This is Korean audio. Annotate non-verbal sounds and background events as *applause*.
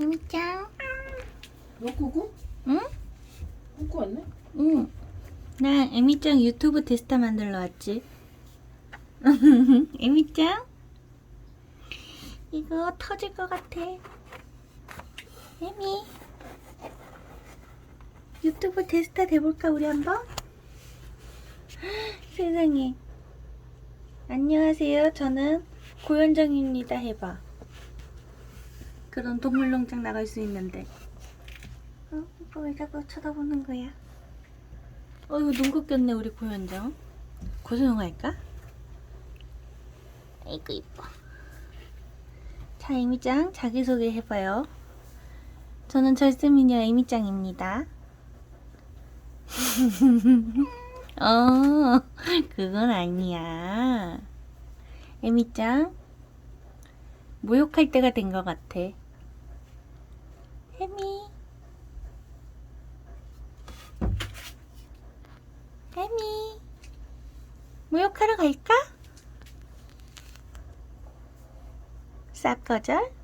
에미짱. 너 꾸꾸? 응? 꾸꾸 왔네? 응. 나 에미짱 유튜브 데스타 만들러 왔지. *laughs* 에미짱? 이거 터질 것 같아. 에미. 유튜브 데스타 돼볼까, 우리 한번? *gasps* 세상에. 안녕하세요. 저는 고현정입니다. 해봐. 그런 동물농장 나갈 수 있는데. 어, 오빠 왜 자꾸 쳐다보는 거야? 어이구 눈 꺾였네 우리 고현정. 고소영 할까? 아이고 이뻐. 자 에미짱 자기소개 해봐요. 저는 절세미녀 에미짱입니다. *laughs* 어 그건 아니야. 에미짱 모욕할 때가 된 것 같아 에미 에미 모욕하러 갈까? 쌉거절?